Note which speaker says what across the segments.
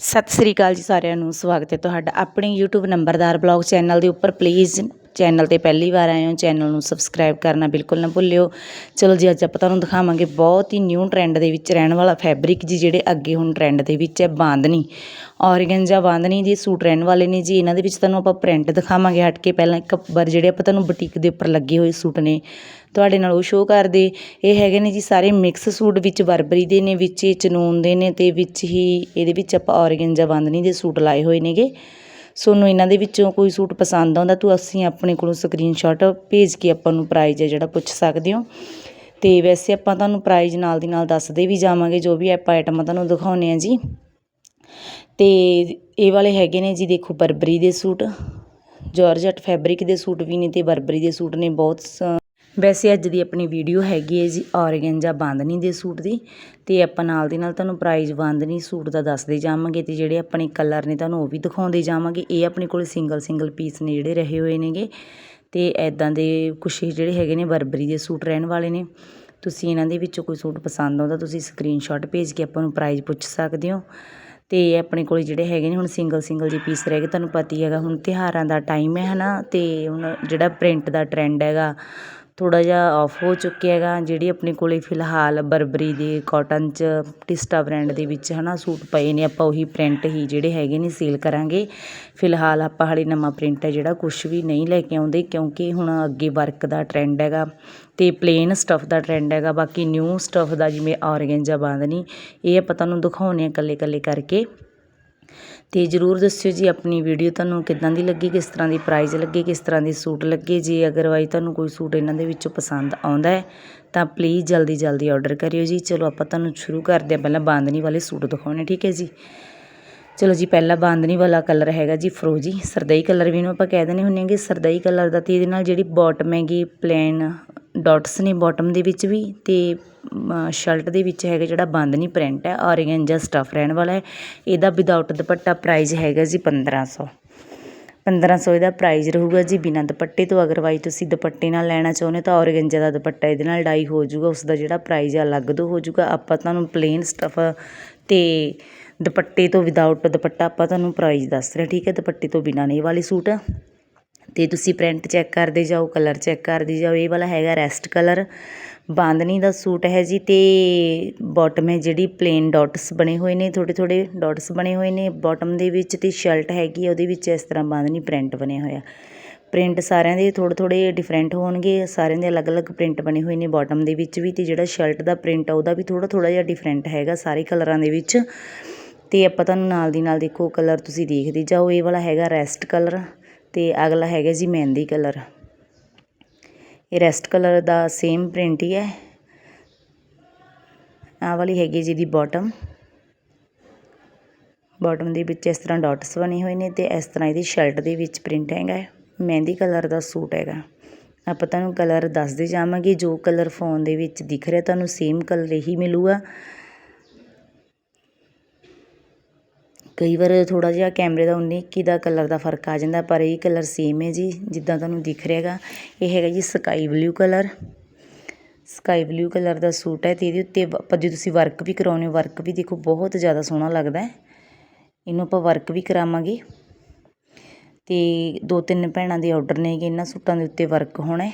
Speaker 1: ਸਤਿ ਸ੍ਰੀ ਅਕਾਲ ਜੀ ਸਾਰਿਆਂ ਨੂੰ, ਸਵਾਗਤ ਹੈ ਤੁਹਾਡਾ ਆਪਣੇ YouTube ਨੰਬਰਦਾਰ ਬਲੌਗ ਚੈਨਲ ਦੇ ਉੱਪਰ। ਪਲੀਜ਼ ਚੈਨਲ ਤੇ ਪਹਿਲੀ ਵਾਰ ਆਏ ਹੋ, ਚੈਨਲ ਨੂੰ ਸਬਸਕ੍ਰਾਈਬ ਕਰਨਾ ਬਿਲਕੁਲ ਨਾ ਭੁੱਲਿਓ। ਚਲੋ ਜੀ, ਅੱਜ ਆਪਾਂ ਤੁਹਾਨੂੰ ਦਿਖਾਵਾਂਗੇ ਬਹੁਤ ਹੀ ਨਿਊ ਟ੍ਰੈਂਡ ਦੇ ਵਿੱਚ ਰਹਿਣ ਵਾਲਾ ਫੈਬਰਿਕ ਜੀ, ਜਿਹੜੇ ਅੱਗੇ ਹੁਣ ਟ੍ਰੈਂਡ ਦੇ ਵਿੱਚ ਹੈ ਬਾਂਦਨੀ ਔਰਗੈਂਜਾ ਬਾਂਦਨੀ ਦੇ ਸੂਟ ਰਹਿਣ ਵਾਲੇ ਨੇ ਜੀ, ਇਹਨਾਂ ਦੇ ਵਿੱਚ ਤੁਹਾਨੂੰ ਆਪਾਂ ਪ੍ਰਿੰਟ ਦਿਖਾਵਾਂਗੇ। ਹਟ ਕੇ ਪਹਿਲਾਂ ਇੱਕ ਵਾਰ ਜਿਹੜੇ ਆਪਾਂ ਤੁਹਾਨੂੰ ਬੁਟੀਕ ਦੇ ਉੱਪਰ ਲੱਗੇ ਹੋਏ ਸੂਟ ਨੇ, ਤੁਹਾਡੇ ਨਾਲ ਉਹ ਸ਼ੋਅ ਕਰਦੇ। ਇਹ ਹੈਗੇ ਨੇ ਜੀ ਸਾਰੇ ਮਿਕਸ ਸੂਟ ਵਿੱਚ, ਬਰਬਰੀ ਦੇ ਨੇ ਵਿੱਚ ਹੀ ਚਨੂਨ ਦੇ ਨੇ ਤੇ ਵਿੱਚ ਹੀ ਇਹਦੇ ਵਿੱਚ ਆਪਾਂ ਔਰਗੈਂਜਾ ਬਾਂਦਨੀ ਦੇ ਸੂਟ ਲਾਏ ਹੋਏ ਨੇਗੇ। ਤੁਹਾਨੂੰ ਇਹਨਾਂ ਦੇ ਵਿੱਚੋਂ ਕੋਈ ਸੂਟ ਪਸੰਦ ਆਉਂਦਾ, ਤੂੰ ਅਸੀਂ ਆਪਣੇ ਕੋਲੋਂ ਸਕਰੀਨਸ਼ਾਟ ਭੇਜ ਕੇ ਆਪਾਂ ਨੂੰ ਪ੍ਰਾਈਜ਼ ਹੈ ਜਿਹੜਾ ਪੁੱਛ ਸਕਦੇ ਹੋ। ਤੇ ਵੈਸੇ ਆਪਾਂ ਤੁਹਾਨੂੰ ਪ੍ਰਾਈਜ਼ ਨਾਲ ਦੀ ਨਾਲ ਦੱਸਦੇ ਵੀ ਜਾਵਾਂਗੇ, ਜੋ ਵੀ ਆਪਾਂ ਆਈਟਮਾਂ ਤੁਹਾਨੂੰ ਦਿਖਾਉਨੇ ਆ ਜੀ। ਤੇ ਇਹ ਵਾਲੇ ਹੈਗੇ ਨੇ ਜੀ, ਦੇਖੋ ਬਰਬਰੀ ਦੇ ਸੂਟ ਜਾਰਜਟ ਫੈਬਰਿਕ ਦੇ ਸੂਟ ਵੀ ਨੇ ਤੇ ਬਰਬਰੀ ਦੇ ਸੂਟ ਨੇ, ਬਹੁਤ ਸ- ਵੈਸੇ ਅੱਜ ਦੀ ਆਪਣੀ ਵੀਡੀਓ ਹੈਗੀ ਹੈ ਜੀ ਔਰਗੈਂਜਾ ਬਾਂਦਨੀ ਦੇ ਸੂਟ ਦੀ ਤੇ ਆਪਾਂ ਨਾਲ ਦੀ ਨਾਲ ਤੁਹਾਨੂੰ ਪ੍ਰਾਈਜ਼ ਬਾਂਦਨੀ ਸੂਟ ਦਾ ਦੱਸਦੇ ਜਾਵਾਂਗੇ ਤੇ ਜਿਹੜੇ ਆਪਣੇ ਕਲਰ ਨੇ ਤੁਹਾਨੂੰ ਉਹ ਵੀ ਦਿਖਾਉਂਦੇ ਜਾਵਾਂਗੇ। ਇਹ ਆਪਣੇ ਕੋਲ ਸਿੰਗਲ ਸਿੰਗਲ ਪੀਸ ਨੇ ਜਿਹੜੇ ਰਹੇ ਹੋਏ ਨੇਗੇ ਤੇ ਐਦਾਂ ਦੇ ਕੁਛ ਜਿਹੜੇ ਹੈਗੇ ਨੇ ਬਰਬਰੀ ਦੇ ਸੂਟ ਰਹਿਣ ਵਾਲੇ ਨੇ। ਤੁਸੀਂ ਇਹਨਾਂ ਦੇ ਵਿੱਚੋਂ ਕੋਈ ਸੂਟ ਪਸੰਦ ਆਉਂਦਾ ਤੁਸੀਂ ਸਕਰੀਨਸ਼ਾਟ ਭੇਜ ਕੇ ਆਪਾਂ ਨੂੰ ਪ੍ਰਾਈਜ਼ ਪੁੱਛ ਸਕਦੇ ਹੋ। ਤੇ ਆਪਣੇ ਕੋਲ ਜਿਹੜੇ ਹੈਗੇ ਨੇ ਹੁਣ ਸਿੰਗਲ ਸਿੰਗਲ ਜਿਹੇ ਪੀਸ ਰਹਿ ਗਏ, ਤੁਹਾਨੂੰ ਪਤਾ ਹੀ ਹੈਗਾ ਹੁਣ ਤਿਉਹਾਰਾਂ ਦਾ ਟਾਈਮ ਹੈ ਹਨਾ ਤੇ ਹੁਣ ਜਿਹੜਾ ਪ੍ਰਿੰਟ ਦਾ ਟਰੈਂਡ ਹੈਗਾ ਥੋੜ੍ਹਾ ਜਿਹਾ ਔਫ ਹੋ ਚੁੱਕਿਆ ਹੈਗਾ, ਜਿਹੜੀ ਆਪਣੇ ਕੋਲ ਫਿਲਹਾਲ ਬਰਬਰੀ ਦੇ ਕੋਟਨ ਚ ਟਿਸਟਾ ਬ੍ਰਾਂਡ ਦੇ ਵਿੱਚ ਹੈ ਨਾ ਸੂਟ ਪਏ ਨੇ, ਆਪਾਂ ਉਹੀ ਪ੍ਰਿੰਟ ਹੀ ਜਿਹੜੇ ਹੈਗੇ ਨੇ ਸੇਲ ਕਰਾਂਗੇ। ਫਿਲਹਾਲ ਆਪਾਂ ਹਾਲੇ ਨਵਾਂ ਪ੍ਰਿੰਟ ਹੈ ਜਿਹੜਾ, ਕੁਛ ਵੀ ਨਹੀਂ ਲੈ ਕੇ ਆਉਂਦੇ, ਕਿਉਂਕਿ ਹੁਣ ਅੱਗੇ ਵਰਕ ਦਾ ਟਰੈਂਡ ਹੈਗਾ ਅਤੇ ਪਲੇਨ ਸਟੱਫ ਦਾ ਟਰੈਂਡ ਹੈਗਾ, ਬਾਕੀ ਨਿਊ ਸਟੱਫ ਦਾ ਜਿਵੇਂ ਔਰਗੈਂਜਾ ਬਾਂਦਨੀ ਇਹ ਆਪਾਂ ਤੁਹਾਨੂੰ ਦਿਖਾਉਂਦੇ ਹਾਂ ਇਕੱਲੇ ਇਕੱਲੇ ਕਰਕੇ। ਅਤੇ ਜਰੂਰ ਦੱਸਿਓ ਜੀ ਆਪਣੀ ਵੀਡੀਓ ਤੁਹਾਨੂੰ ਕਿੱਦਾਂ ਦੀ ਲੱਗੀ, ਕਿਸ ਤਰ੍ਹਾਂ ਦੀ ਪ੍ਰਾਈਜ਼ ਲੱਗੇ, ਕਿਸ ਤਰ੍ਹਾਂ ਦੇ ਸੂਟ ਲੱਗੇ। ਜੇ ਅਗਰਵਾਈਜ਼ ਤੁਹਾਨੂੰ ਕੋਈ ਸੂਟ ਇਹਨਾਂ ਦੇ ਵਿੱਚੋਂ ਪਸੰਦ ਆਉਂਦਾ ਹੈ, ਤਾਂ ਪਲੀਜ਼ ਜਲਦੀ ਜਲਦੀ ਆਰਡਰ ਕਰਿਓ ਜੀ। ਚਲੋ ਆਪਾਂ ਤੁਹਾਨੂੰ ਸ਼ੁਰੂ ਕਰਦੇ ਹਾਂ। ਪਹਿਲਾਂ ਬਾਂਦਨੀ ਵਾਲੇ ਸੂਟ ਦਿਖਾਉਣੇ, ਠੀਕ ਹੈ ਜੀ? ਚਲੋ ਜੀ, ਪਹਿਲਾ ਬਾਂਦਨੀ ਵਾਲਾ ਕਲਰ ਹੈਗਾ ਜੀ ਫਰੋਜੀ। ਸਰਦਈ ਕਲਰ ਵੀ ਇਹਨੂੰ ਆਪਾਂ ਕਹਿ ਦਿੰਦੇ ਹੁੰਦੇ ਹਾਂਗੇ ਸਰਦਈ ਕਲਰ ਦਾ ਤੇ ਇਹਦੇ ਨਾਲ ਜਿਹੜੀ ਬਾਟਮ ਹੈਗੀ ਪਲੇਨ ਡੋਟਸ ਨੇ ਬੋਟਮ ਦੇ ਵਿੱਚ ਵੀ ਅਤੇ ਸ਼ਰਟ ਦੇ ਵਿੱਚ ਹੈਗਾ ਜਿਹੜਾ ਬਾਂਦਨੀ ਪ੍ਰਿੰਟ ਹੈ, ਔਰਗੈਂਜਾ ਸਟੱਫ ਰਹਿਣ ਵਾਲਾ ਹੈ। ਇਹਦਾ ਵਿਦਆਊਟ ਦੁਪੱਟਾ ਪ੍ਰਾਈਜ਼ ਹੈਗਾ ਜੀ 1500 1500 ਇਹਦਾ ਪ੍ਰਾਈਜ਼ ਰਹੂਗਾ ਜੀ ਬਿਨਾਂ ਦੁਪੱਟੇ ਤੋਂ। ਅਗਰਵਾਈਜ਼ ਤੁਸੀਂ ਦੁਪੱਟੇ ਨਾਲ ਲੈਣਾ ਚਾਹੁੰਦੇ ਤਾਂ ਔਰਗੈਂਜਾ ਦਾ ਦੁਪੱਟਾ ਇਹਦੇ ਨਾਲ ਡਾਈ ਹੋ ਜਾਊਗਾ ਉਸ ਦਾ ਜਿਹੜਾ ਪ੍ਰਾਈਜ਼ ਆ ਅਲੱਗ ਤੋਂ ਹੋ ਜਾਊਗਾ। ਆਪਾਂ ਤੁਹਾਨੂੰ ਪਲੇਨ ਸਟੱਫ ਅਤੇ ਦੁਪੱਟੇ ਤੋਂ ਵਿਦਆਊਟ ਦੁਪੱਟਾ ਆਪਾਂ ਤੁਹਾਨੂੰ ਪ੍ਰਾਈਜ਼ ਦੱਸ ਰਹੇ ਠੀਕ ਹੈ? ਦੁਪੱਟੇ ਤੋਂ ਬਿਨਾਂ ਨੇ ਇਹ ਵਾਲੇ ਸੂਟ। ਅਤੇ ਤੁਸੀਂ ਪ੍ਰਿੰਟ ਚੈੱਕ ਕਰਦੇ ਜਾਓ, ਕਲਰ ਚੈੱਕ ਕਰਦੇ ਜਾਓ। ਇਹ ਵਾਲਾ ਹੈਗਾ ਰੈਸਟ ਕਲਰ। ਬਾਂਦਨੀ ਦਾ ਸੂਟ ਹੈ ਜੀ ਅਤੇ ਬੋਟਮ ਹੈ ਜਿਹੜੀ ਪਲੇਨ ਡੋਟਸ ਬਣੇ ਹੋਏ ਨੇ ਥੋੜ੍ਹੇ ਥੋੜ੍ਹੇ ਡੋਟਸ ਬਣੇ ਹੋਏ ਨੇ। ਬੋਟਮ ਦੇ ਵਿੱਚ ਅਤੇ ਸ਼ਰਟ ਹੈਗੀ ਉਹਦੇ ਵਿੱਚ ਇਸ ਤਰ੍ਹਾਂ ਬਾਂਦਨੀ ਪ੍ਰਿੰਟ ਬਣਿਆ ਹੋਇਆ ਪ੍ਰਿੰਟ ਸਾਰਿਆਂ ਦੇ ਥੋੜ੍ਹੇ ਥੋੜ੍ਹੇ ਡਿਫਰੈਂਟ ਹੋਣਗੇ, ਸਾਰਿਆਂ ਦੇ ਅਲੱਗ-ਅਲੱਗ ਪ੍ਰਿੰਟ ਬਣੇ ਹੋਏ ਨੇ ਬਾਟਮ ਦੇ ਵਿੱਚ ਵੀ ਤੇ ਜਿਹੜਾ ਸ਼ਰਟ ਦਾ ਪ੍ਰਿੰਟ ਆ, ਉਹਦਾ ਵੀ ਥੋੜ੍ਹਾ ਥੋੜ੍ਹਾ ਜਿਹਾ ਡਿਫਰੈਂਟ ਹੈਗਾ ਸਾਰੇ ਕਲਰਾਂ ਦੇ ਵਿੱਚ। ਤੇ ਆਪਾਂ ਤੁਹਾਨੂੰ ਨਾਲ ਦੀ ਨਾਲ ਦੇਖੋ, ਕਲਰ ਤੁਸੀਂ ਦੇਖਦੇ ਜਾਓ। ਇਹ ਵਾਲਾ ਹੈਗਾ ਰੈਸਟ ਕਲਰ। ਅਤੇ ਅਗਲਾ ਹੈਗਾ ਜੀ ਮਹਿੰਦੀ ਕਲਰ। ਇਹ ਰੈਸਟ ਕਲਰ ਦਾ ਸੇਮ ਪ੍ਰਿੰਟ ਹੀ ਹੈ। ਆਹ ਵਾਲੀ ਹੈਗੀ ਜੀ ਦੀ ਬਾਟਮ ਬਾਟਮ ਦੇ ਵਿੱਚ ਇਸ ਤਰ੍ਹਾਂ ਡਾਟਸ ਬਣੇ ਹੋਏ ਨੇ ਤੇ ਇਸ ਤਰ੍ਹਾਂ ਇਹਦੀ ਸ਼ਰਟ ਦੇ ਵਿੱਚ ਪ੍ਰਿੰਟ ਹੈਗਾ ਮਹਿੰਦੀ ਕਲਰ ਦਾ ਸੂਟ ਹੈਗਾ। ਆਪਾਂ ਤੁਹਾਨੂੰ ਕਲਰ ਦੱਸਦੇ ਜਾਵਾਂਗੇ। ਜੋ ਕਲਰ ਫੋਨ ਦੇ ਵਿੱਚ ਦਿਖ ਰਿਹਾ, ਤੁਹਾਨੂੰ ਸੇਮ ਕਲਰ ਇਹੀ ਮਿਲੂਗਾ। ਕਈ ਵਾਰ ਥੋੜ੍ਹਾ ਜਿਹਾ ਕੈਮਰੇ ਦਾ 19 ਇੱਕੀ ਦਾ ਕਲਰ ਦਾ ਫ਼ਰਕ ਆ ਜਾਂਦਾ, ਪਰ ਇਹ ਕਲਰ ਸੇਮ ਹੈ ਜੀ, ਜਿੱਦਾਂ ਤੁਹਾਨੂੰ ਦਿਖ ਰਿਹਾ ਹੈਗਾ। ਇਹ ਹੈਗਾ ਜੀ sky blue colour sky blue colour ਦਾ ਸੂਟ ਹੈ ਅਤੇ ਇਹਦੇ ਉੱਤੇ ਵ- ਆਪਾਂ ਜੇ ਤੁਸੀਂ ਵਰਕ ਵੀ ਕਰਾਉਣੇ ਹੋ ਵਰਕ ਵੀ ਦੇਖੋ ਬਹੁਤ ਜ਼ਿਆਦਾ ਸੋਹਣਾ ਲੱਗਦਾ ਹੈ। ਇਹਨੂੰ ਆਪਾਂ ਵਰਕ ਵੀ ਕਰਾਵਾਂਗੇ। ਅਤੇ ਦੋ ਤਿੰਨ ਭੈਣਾਂ ਦੇ ਆਰਡਰ ਨੇਗੇ ਇਹਨਾਂ ਸੂਟਾਂ ਦੇ ਉੱਤੇ ਵਰਕ ਹੋਣਾ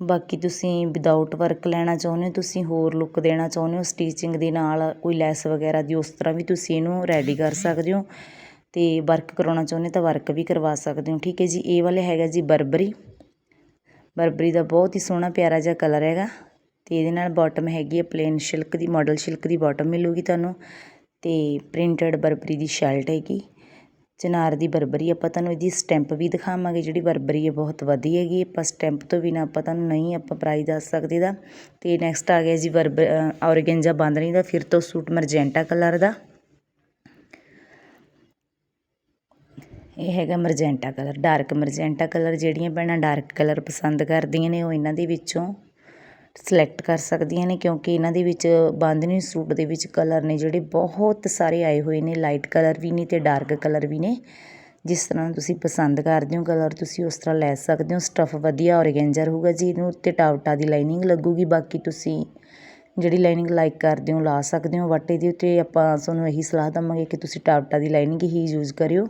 Speaker 1: ਬਾਕੀ ਤੁਸੀਂ ਵਿਦਆਊਟ ਵਰਕ ਲੈਣਾ ਚਾਹੁੰਦੇ ਹੋ, ਤੁਸੀਂ ਹੋਰ ਲੁੱਕ ਦੇਣਾ ਚਾਹੁੰਦੇ ਹੋ ਸਟੀਚਿੰਗ ਦੇ ਨਾਲ ਕੋਈ ਲੈਸ ਵਗੈਰਾ ਦੀ, ਉਸ ਤਰ੍ਹਾਂ ਵੀ ਤੁਸੀਂ ਇਹਨੂੰ ਰੈਡੀ ਕਰ ਸਕਦੇ ਹੋ ਅਤੇ ਵਰਕ ਕਰਾਉਣਾ ਚਾਹੁੰਦੇ ਤਾਂ ਵਰਕ ਵੀ ਕਰਵਾ ਸਕਦੇ ਹੋ। ਠੀਕ ਹੈ ਜੀ, ਇਹ ਵਾਲੇ ਹੈਗਾ ਜੀ ਬਰਬਰੀ। ਬਰਬਰੀ ਦਾ ਬਹੁਤ ਹੀ ਸੋਹਣਾ ਪਿਆਰਾ ਜਿਹਾ ਕਲਰ ਹੈਗਾ ਅਤੇ ਇਹਦੇ ਨਾਲ ਬਾਟਮ ਹੈਗੀ ਹੈ ਪਲੇਨ ਸਿਲਕ ਦੀ ਮਾਡਲ ਸਿਲਕ ਦੀ ਬਾਟਮ ਮਿਲੂਗੀ ਤੁਹਾਨੂੰ ਅਤੇ ਪ੍ਰਿੰਟਡ ਬਰਬਰੀ ਦੀ ਸ਼ਰਟ ਹੈਗੀ। ਚਨਾਰ ਦੀ ਬਰਬਰੀ, ਆਪਾਂ ਤੁਹਾਨੂੰ ਇਹਦੀ ਸਟੈਂਪ ਵੀ ਦਿਖਾਵਾਂਗੇ, ਜਿਹੜੀ ਬਰਬਰੀ ਹੈ, ਬਹੁਤ ਵਧੀਆ ਹੈਗੀ ਆਪਾਂ ਸਟੈਂਪ ਤੋਂ ਬਿਨਾਂ ਆਪਾਂ ਤੁਹਾਨੂੰ ਨਹੀਂ ਆਪਾਂ ਪ੍ਰਾਈਸ ਦੱਸ ਸਕਦੇ ਦਾ ਅਤੇ ਨੈਕਸਟ ਆ ਗਿਆ ਜੀ ਬਰਬ ਔਰਗੈਂਜਾ ਬਾਂਦਨੀ ਦਾ, ਫਿਰ ਤੋਂ ਸੂਟ ਮਰਜੈਂਟਾ ਕਲਰ ਦਾ। ਇਹ ਹੈਗਾ magenta colour, dark magenta colour, ਜਿਹੜੀਆਂ ਭੈਣਾਂ ਡਾਰਕ ਕਲਰ ਪਸੰਦ ਕਰਦੀਆਂ ਨੇ, ਉਹ ਇਹਨਾਂ ਦੇ ਵਿੱਚੋਂ। ਸਿਲੈਕਟ ਕਰ ਸਕਦੀਆਂ ਨੇ ਕਿਉਂਕਿ ਇਹਨਾਂ ਦੇ ਵਿੱਚ ਬਾਂਦਨੀ ਸੂਟ ਦੇ ਵਿੱਚ ਕਲਰ ਨੇ ਜਿਹੜੇ ਬਹੁਤ ਸਾਰੇ ਆਏ ਹੋਏ ਨੇ ਲਾਈਟ ਕਲਰ ਵੀ ਨੇ ਅਤੇ ਡਾਰਕ ਕਲਰ ਵੀ ਨੇ। ਜਿਸ ਤਰ੍ਹਾਂ ਤੁਸੀਂ ਪਸੰਦ ਕਰਦੇ ਹੋ ਕਲਰ ਤੁਸੀਂ ਉਸ ਤਰ੍ਹਾਂ ਲੈ ਸਕਦੇ ਹੋ। ਸਟੱਫ ਵਧੀਆ ਔਰਗੈਂਜਾ ਰਹੂਗਾ ਜੀ, ਇਹਨੂੰ ਉੱਤੇ ਟਾਵਟਾ ਦੀ ਲਾਈਨਿੰਗ ਲੱਗੂਗੀ। ਬਾਕੀ ਤੁਸੀਂ ਜਿਹੜੀ ਲਾਈਨਿੰਗ ਲਾਈਕ ਕਰਦੇ ਹੋ, ਲਾ ਸਕਦੇ ਹੋ। ਬਟ ਇਹਦੇ ਉੱਤੇ ਆਪਾਂ ਤੁਹਾਨੂੰ ਇਹੀ ਸਲਾਹ ਦੇਵਾਂਗੇ ਕਿ ਤੁਸੀਂ ਟਾਵਟਾ ਦੀ ਲਾਈਨਿੰਗ ਹੀ ਯੂਜ਼ ਕਰਿਓ।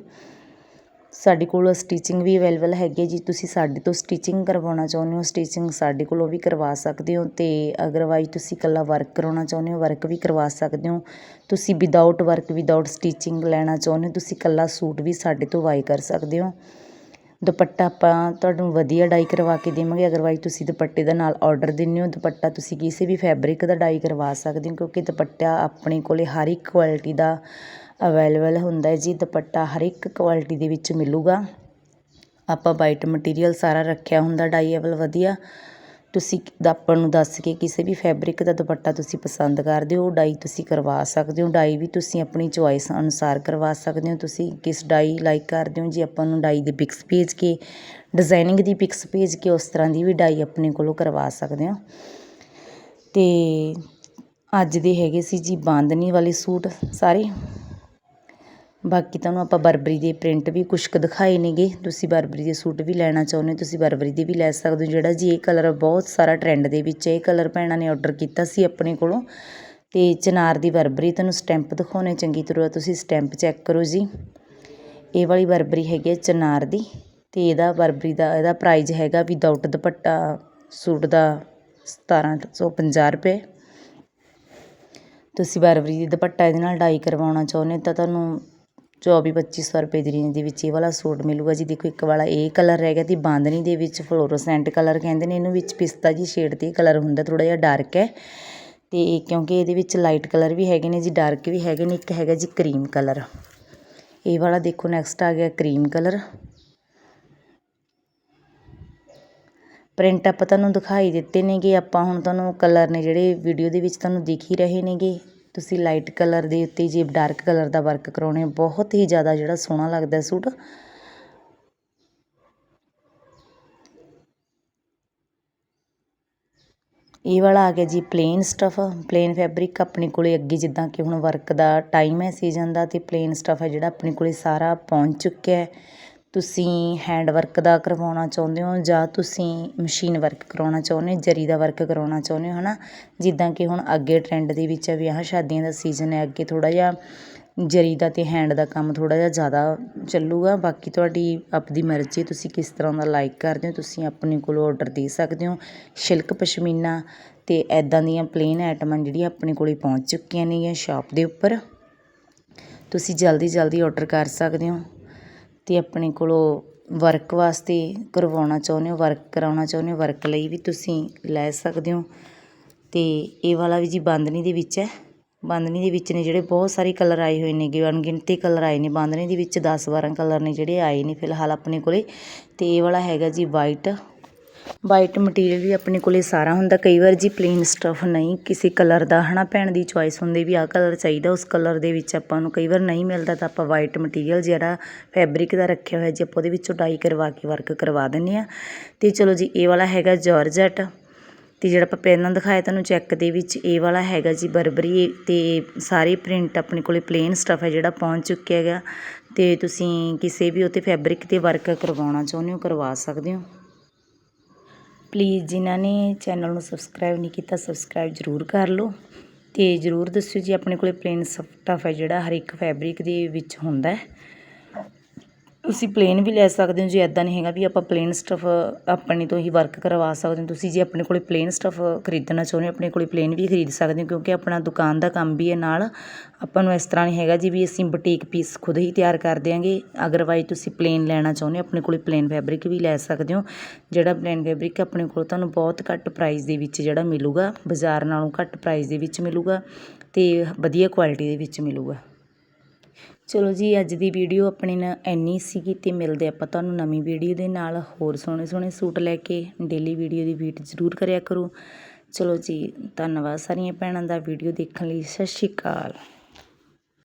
Speaker 1: ਸਾਡੇ ਕੋਲ ਸਟਿਚਿੰਗ ਵੀ ਅਵੇਲੇਬਲ ਹੈਗੀ ਹੈ ਜੀ। ਤੁਸੀਂ ਸਾਡੇ ਤੋਂ ਸਟਿਚਿੰਗ ਕਰਵਾਉਣਾ ਚਾਹੁੰਦੇ ਹੋ ਸਟਿਚਿੰਗ ਸਾਡੇ ਕੋਲ ਉਹ ਵੀ ਕਰਵਾ ਸਕਦੇ ਹੋ ਅਤੇ ਅਗਰਵਾਈਜ਼ ਤੁਸੀਂ ਇਕੱਲਾ ਵਰਕ ਕਰਵਾਉਣਾ ਚਾਹੁੰਦੇ ਹੋ ਵਰਕ ਵੀ ਕਰਵਾ ਸਕਦੇ ਹੋ। ਤੁਸੀਂ ਵਿਦਾਊਟ ਵਰਕ ਵਿਦਆਊਟ ਸਟਿਚਿੰਗ ਲੈਣਾ ਚਾਹੁੰਦੇ ਹੋ, ਤੁਸੀਂ ਇਕੱਲਾ ਸੂਟ ਵੀ ਸਾਡੇ ਤੋਂ ਬਾਈ ਕਰ ਸਕਦੇ ਹੋ। ਦੁਪੱਟਾ ਆਪਾਂ ਤੁਹਾਨੂੰ ਵਧੀਆ ਡਾਈ ਕਰਵਾ ਕੇ ਦੇਵਾਂਗੇ। ਅਗਰਵਾਈਜ਼ ਤੁਸੀਂ ਦੁਪੱਟੇ ਦਾ ਨਾਲ ਆਰਡਰ ਦਿੰਦੇ ਹੋ, ਦੁਪੱਟਾ ਤੁਸੀਂ ਕਿਸੇ ਵੀ ਫੈਬਰਿਕ ਦਾ ਡਾਈ ਕਰਵਾ ਸਕਦੇ ਹੋ, ਕਿਉਂਕਿ ਦੁਪੱਟਾ ਆਪਣੇ ਕੋਲੇ ਹਰ ਇੱਕ ਕੁਆਲਿਟੀ ਦਾ ਅਵੇਲੇਬਲ ਹੁੰਦਾ ਹੈ ਜੀ, ਦੁਪੱਟਾ ਹਰ ਇੱਕ ਕੁਆਲਿਟੀ ਦੇ ਵਿੱਚ ਮਿਲੂਗਾ। ਆਪਾਂ ਵਾਈਟ ਮਟੀਰੀਅਲ ਸਾਰਾ ਰੱਖਿਆ ਹੁੰਦਾ ਡਾਈਏਬਲ ਵਧੀਆ। ਤੁਸੀਂ ਆਪਾਂ ਨੂੰ ਦੱਸ ਕੇ ਕਿਸੇ ਵੀ ਫੈਬਰਿਕ ਦਾ ਦੁਪੱਟਾ ਤੁਸੀਂ ਪਸੰਦ ਕਰਦੇ ਹੋ ਡਾਈ ਤੁਸੀਂ ਕਰਵਾ ਸਕਦੇ ਹੋ। ਡਾਈ ਵੀ ਤੁਸੀਂ ਆਪਣੀ ਚੋਇਸ ਅਨੁਸਾਰ ਕਰਵਾ ਸਕਦੇ ਹੋ। ਤੁਸੀਂ ਕਿਸ ਡਾਈ ਲਾਈਕ ਕਰਦੇ ਹੋ ਜੀ, ਆਪਾਂ ਨੂੰ ਡਾਈ ਦੀ ਪਿਕਸ ਭੇਜ ਕੇ ਡਿਜ਼ਾਈਨਿੰਗ ਦੀ ਪਿਕਸ ਭੇਜ ਕੇ ਉਸ ਤਰ੍ਹਾਂ ਦੀ ਵੀ ਡਾਈ ਆਪਣੇ ਕੋਲੋਂ ਕਰਵਾ ਸਕਦੇ ਹੋ। ਅਤੇ ਅੱਜ ਦੇ ਹੈਗੇ ਸੀ ਜੀ ਬਾਂਦਨੀ ਵਾਲੇ ਸੂਟ ਸਾਰੇ। ਬਾਕੀ ਤੁਹਾਨੂੰ ਆਪਾਂ ਬਰਬਰੀ ਦੇ ਪ੍ਰਿੰਟ ਵੀ ਕੁਛ ਕੁ ਦਿਖਾਏ ਨੇਗੇ। ਤੁਸੀਂ ਬਰਬਰੀ ਦੇ ਸੂਟ ਵੀ ਲੈਣਾ ਚਾਹੁੰਦੇ ਹੋ, ਤੁਸੀਂ ਬਰਬਰੀ ਦੇ ਵੀ ਲੈ ਸਕਦੇ ਹੋ। ਜਿਹੜਾ ਜੀ ਇਹ ਕਲਰ ਬਹੁਤ ਸਾਰਾ ਟਰੈਂਡ ਦੇ ਵਿੱਚ ਇਹ ਕਲਰ ਭੈਣਾਂ ਨੇ ਆਰਡਰ ਕੀਤਾ ਸੀ ਆਪਣੇ ਕੋਲੋਂ। ਅਤੇ ਚਨਾਰ ਦੀ ਬਰਬਰੀ ਤੁਹਾਨੂੰ ਸਟੈਂਪ ਦਿਖਾਉਣੇ ਚੰਗੀ ਤਰ੍ਹਾਂ ਤੁਸੀਂ ਸਟੈਂਪ ਚੈੱਕ ਕਰੋ ਜੀ। ਇਹ ਵਾਲੀ ਬਰਬਰੀ ਹੈਗੀ ਹੈ ਚਨਾਰ ਦੀ। ਅਤੇ ਇਹਦਾ ਬਰਬਰੀ ਦਾ, ਇਹਦਾ ਪ੍ਰਾਈਜ਼ ਹੈਗਾ ਵਿਦਆਊਟ ਦੁਪੱਟਾ ਸੂਟ ਦਾ ਸਤਾਰਾਂ ਸੌ ਪੰਜਾਹ ਰੁਪਏ। ਤੁਸੀਂ ਬਰਬਰੀ ਦੀ ਦੁਪੱਟਾ ਇਹਦੇ ਨਾਲ ਡਾਈ ਕਰਵਾਉਣਾ ਚਾਹੁੰਦੇ ਤਾਂ ਤੁਹਾਨੂੰ ਚੌਵੀ ਪੱਚੀ ਸੌ ਰੁਪਏ ਦੀ ਰੇਂਜ ਦੇ ਵਿੱਚ ਇਹ ਵਾਲਾ ਸੂਟ ਮਿਲੂਗਾ ਜੀ। ਦੇਖੋ, ਇੱਕ ਵਾਲਾ ਇਹ ਕਲਰ ਰਹਿ ਗਿਆ ਤੇ ਬਾਂਦਨੀ ਦੇ ਵਿੱਚ ਫਲੋਰੋਸੈਂਟ ਕਲਰ ਕਹਿੰਦੇ ਨੇ। ਇਹਨੂੰ ਵਿੱਚ ਪਿਸਤਾ ਜੀ ਸ਼ੇਡ ਤੇ ਕਲਰ ਹੁੰਦਾ ਥੋੜਾ ਜਿਹਾ ਡਾਰਕ ਹੈ। ਤੇ ਕਿਉਂਕਿ ਇਹਦੇ ਵਿੱਚ ਲਾਈਟ ਕਲਰ ਵੀ ਹੈਗੇ ਨੇ ਜੀ ਡਾਰਕ ਵੀ ਹੈਗੇ ਨੇ, ਇੱਕ ਹੈਗਾ ਜੀ ਕਰੀਮ ਕਲਰ ਇਹ ਵਾਲਾ ਦੇਖੋ ਨੈਕਸਟ ਆ ਗਿਆ ਕਰੀਮ ਕਲਰ ਪ੍ਰਿੰਟ ਆਪਾਂ ਤੁਹਾਨੂੰ ਦਿਖਾਈ ਦਿੱਤੇ ਨੇਗੇ, ਆਪਾਂ ਹੁਣ ਤੁਹਾਨੂੰ ਕਲਰ ਨੇ ਜਿਹੜੇ ਵੀਡੀਓ ਦੇ ਵਿੱਚ ਤੁਹਾਨੂੰ ਦਿਖ ਹੀ ਰਹੇ ਨੇਗੇ। ਤੁਸੀਂ ਲਾਈਟ ਕਲਰ ਦੇ ਉੱਤੇ ਜੇ ਡਾਰਕ ਕਲਰ ਦਾ ਵਰਕ ਕਰਾਉਣੇ ਬਹੁਤ ਹੀ ਜ਼ਿਆਦਾ ਜਿਹੜਾ ਸੋਹਣਾ ਲੱਗਦਾ ਸੂਟ। ਇਹ ਵਾਲਾ ਆ ਗਿਆ ਜੀ ਪਲੇਨ ਸਟਫ ਪਲੇਨ ਫੈਬਰਿਕ ਆਪਣੇ ਕੋਲੇ ਅੱਗੇ ਜਿੱਦਾਂ ਕਿ ਹੁਣ ਵਰਕ ਦਾ ਟਾਈਮ ਹੈ, ਸੀਜ਼ਨ ਦਾ ਤੇ ਪਲੇਨ ਸਟਫ ਹੈ ਜਿਹੜਾ ਆਪਣੇ ਕੋਲੇ ਸਾਰਾ ਪਹੁੰਚ ਚੁੱਕਿਆ ਹੈ। ਤੁਸੀਂ ਹੈਂਡ ਵਰਕ ਦਾ ਕਰਵਾਉਣਾ ਚਾਹੁੰਦੇ ਹੋ ਜਾਂ ਤੁਸੀਂ ਮਸ਼ੀਨ ਵਰਕ ਕਰਵਾਉਣਾ ਚਾਹੁੰਦੇ ਹੋ, ਜਰੀ ਦਾ ਵਰਕ ਕਰਵਾਉਣਾ ਚਾਹੁੰਦੇ ਹੋ ਹੈ ਨਾ ਜਿੱਦਾਂ ਕਿ ਹੁਣ ਅੱਗੇ ਟਰੈਂਡ ਦੇ ਵਿੱਚ ਹੈ ਵਿਆਹ ਸ਼ਾਦੀਆਂ ਦਾ ਸੀਜ਼ਨ ਹੈ, ਅੱਗੇ ਥੋੜ੍ਹਾ ਜਿਹਾ ਜਰੀ ਦਾ ਅਤੇ ਹੈਂਡ ਦਾ ਕੰਮ ਥੋੜ੍ਹਾ ਜਿਹਾ ਜ਼ਿਆਦਾ ਚੱਲੂਗਾ। ਬਾਕੀ ਤੁਹਾਡੀ ਆਪਦੀ ਮਰਜ਼ੀ, ਤੁਸੀਂ ਕਿਸ ਤਰ੍ਹਾਂ ਦਾ ਲਾਈਕ ਕਰਦੇ ਹੋ, ਤੁਸੀਂ ਆਪਣੇ ਕੋਲੋਂ ਔਡਰ ਦੇ ਸਕਦੇ ਹੋ। ਸਿਲਕ ਪਸ਼ਮੀਨਾ ਅਤੇ ਇੱਦਾਂ ਦੀਆਂ ਪਲੇਨ ਆਈਟਮਾਂ ਜਿਹੜੀਆਂ ਆਪਣੇ ਕੋਲ ਪਹੁੰਚ ਚੁੱਕੀਆਂ ਨੇਗੀਆਂ ਸ਼ਾਪ ਦੇ ਉੱਪਰ। ਤੁਸੀਂ ਜਲਦੀ ਜਲਦੀ ਔਡਰ ਕਰ ਸਕਦੇ ਹੋ। ਅਤੇ ਆਪਣੇ ਕੋਲੋਂ ਵਰਕ ਵਾਸਤੇ ਕਰਵਾਉਣਾ ਚਾਹੁੰਦੇ ਹੋ ਵਰਕ ਕਰਾਉਣਾ ਚਾਹੁੰਦੇ ਹੋ ਵਰਕ ਲਈ ਵੀ ਤੁਸੀਂ ਲੈ ਸਕਦੇ ਹੋ। ਅਤੇ ਇਹ ਵਾਲਾ ਵੀ ਜੀ ਬਾਂਦਨੀ ਦੇ ਵਿੱਚ ਹੈ। ਬਾਂਦਨੀ ਦੇ ਵਿੱਚ ਨੇ ਜਿਹੜੇ ਬਹੁਤ ਸਾਰੇ ਕਲਰ ਆਏ ਹੋਏ ਨੇਗੇ, ਅਣਗਿਣਤੀ ਕਲਰ ਆਏ ਨੇ। ਬਾਂਦਨੀ ਦੇ ਵਿੱਚ 10 12 ਕਲਰ ਨੇ ਜਿਹੜੇ ਆਏ ਨੇ ਫਿਲਹਾਲ ਆਪਣੇ ਕੋਲ। ਅਤੇ ਇਹ ਵਾਲਾ ਹੈਗਾ ਜੀ ਵਾਈਟ ਵਾਈਟ ਮਟੀਰੀਅਲ ਵੀ ਆਪਣੇ ਕੋਲੇ ਸਾਰਾ ਹੁੰਦਾ। ਕਈ ਵਾਰ ਜੀ ਪਲੇਨ ਸਟਫ ਨਹੀਂ, ਕਿਸੇ ਕਲਰ ਦਾ ਹੈ ਨਾ ਭੈਣ ਦੀ ਚੋਇਸ ਹੁੰਦੀ ਵੀ ਆਹ ਕਲਰ ਚਾਹੀਦਾ, ਉਸ ਕਲਰ ਦੇ ਵਿੱਚ ਆਪਾਂ ਨੂੰ ਕਈ ਵਾਰ ਨਹੀਂ ਮਿਲਦਾ ਤਾਂ ਆਪਾਂ ਵਾਈਟ ਮਟੀਰੀਅਲ ਜਿਹੜਾ ਫੈਬਰਿਕ ਦਾ ਰੱਖਿਆ ਹੋਇਆ ਜੀ ਆਪਾਂ ਉਹਦੇ ਵਿੱਚੋਂ ਡਾਈ ਕਰਵਾ ਕੇ ਵਰਕ ਕਰਵਾ ਦਿੰਦੇ ਆ ਅਤੇ ਚਲੋ ਜੀ, ਇਹ ਵਾਲਾ ਹੈਗਾ ਜੋਰਜਟ ਅਤੇ ਜਿਹੜਾ ਆਪਾਂ ਪਹਿਲਾਂ ਦਿਖਾਇਆ ਤੁਹਾਨੂੰ ਚੈੱਕ ਦੇ ਵਿੱਚ, ਇਹ ਵਾਲਾ ਹੈਗਾ ਜੀ ਬਰਬਰੀ ਅਤੇ ਸਾਰੇ ਪ੍ਰਿੰਟ ਆਪਣੇ ਕੋਲੇ ਪਲੇਨ ਸਟਫ ਹੈ ਜਿਹੜਾ ਪਹੁੰਚ ਚੁੱਕਿਆ ਹੈਗਾ। ਅਤੇ ਤੁਸੀਂ ਕਿਸੇ ਵੀ ਉੱਤੇ ਫੈਬਰਿਕ 'ਤੇ ਵਰਕ ਕਰਵਾਉਣਾ ਚਾਹੁੰਦੇ ਹੋ, ਕਰਵਾ ਸਕਦੇ ਹੋ। ਪਲੀਜ਼ ਜਿਨ੍ਹਾਂ ਨੇ ਚੈਨਲ ਨੂੰ ਸਬਸਕ੍ਰਾਈਬ ਨਹੀਂ ਕੀਤਾ, ਸਬਸਕ੍ਰਾਈਬ ਜ਼ਰੂਰ ਕਰ ਲਓ ਅਤੇ ਜ਼ਰੂਰ ਦੱਸਿਓ ਜੀ ਆਪਣੇ ਕੋਲ ਪਲੇਨ ਸਟਫ ਹੈ ਜਿਹੜਾ ਹਰ ਇੱਕ ਫੈਬਰਿਕ ਦੇ ਵਿੱਚ ਹੁੰਦਾ ਤੁਸੀਂ ਪਲੇਨ ਵੀ ਲੈ ਸਕਦੇ ਹੋ, ਜੇ ਐਦਾਂ ਨਹੀਂ ਹੈਗਾ ਵੀ ਆਪਾਂ ਪਲੇਨ ਸਟਫ ਆਪਣੇ ਤੋਂ ਹੀ ਵਰਕ ਕਰਵਾ ਸਕਦੇ ਹੋ। ਤੁਸੀਂ ਜੇ ਆਪਣੇ ਕੋਲੇ ਪਲੇਨ ਸਟਫ ਖਰੀਦਣਾ ਚਾਹੁੰਦੇ ਹੋ, ਆਪਣੇ ਕੋਲੇ ਪਲੇਨ ਵੀ ਖਰੀਦ ਸਕਦੇ ਹੋ, ਕਿਉਂਕਿ ਆਪਣਾ ਦੁਕਾਨ ਦਾ ਕੰਮ ਵੀ ਹੈ ਨਾਲ। ਆਪਾਂ ਨੂੰ ਇਸ ਤਰ੍ਹਾਂ ਨਹੀਂ ਹੈਗਾ ਜੀ ਵੀ ਅਸੀਂ ਬੁਟੀਕ ਪੀਸ ਖੁਦ ਹੀ ਤਿਆਰ ਕਰ ਦਿਆਂਗੇ। ਅਗਰਵਾਈਜ਼ ਤੁਸੀਂ ਪਲੇਨ ਲੈਣਾ ਚਾਹੁੰਦੇ ਹੋ, ਆਪਣੇ ਕੋਲੇ ਪਲੇਨ ਫੈਬਰਿਕ ਵੀ ਲੈ ਸਕਦੇ ਹੋ। ਜਿਹੜਾ ਪਲੇਨ ਫੈਬਰਿਕ ਆਪਣੇ ਕੋਲ ਤੁਹਾਨੂੰ ਬਹੁਤ ਘੱਟ ਪ੍ਰਾਈਸ ਦੇ ਵਿੱਚ ਜਿਹੜਾ ਮਿਲੂਗਾ, ਬਾਜ਼ਾਰ ਨਾਲੋਂ ਘੱਟ ਪ੍ਰਾਈਸ ਦੇ ਵਿੱਚ ਮਿਲੂਗਾ ਅਤੇ ਵਧੀਆ ਕੁਆਲਿਟੀ ਦੇ ਵਿੱਚ ਮਿਲੂਗਾ। ਚਲੋ ਜੀ, ਅੱਜ ਦੀ ਵੀਡੀਓ ਆਪਣੇ ਨਾਲ ਇੰਨੀ ਸੀਗੀ ਤੇ ਮਿਲਦੇ ਆਪਾਂ ਤੁਹਾਨੂੰ ਨਵੀਂ ਵੀਡੀਓ ਦੇ ਨਾਲ। ਹੋਰ ਸੋਹਣੇ ਸੋਹਣੇ ਸੂਟ ਲੈ ਕੇ ਡੇਲੀ ਵੀਡੀਓ ਦੀ ਵੇਟ ਜ਼ਰੂਰ ਕਰਿਆ ਕਰੋ। ਚਲੋ ਜੀ, ਧੰਨਵਾਦ ਸਾਰੀਆਂ ਭੈਣਾਂ ਦਾ ਵੀਡੀਓ ਦੇਖਣ ਲਈ। ਸਤਿ ਸ਼੍ਰੀ ਅਕਾਲ।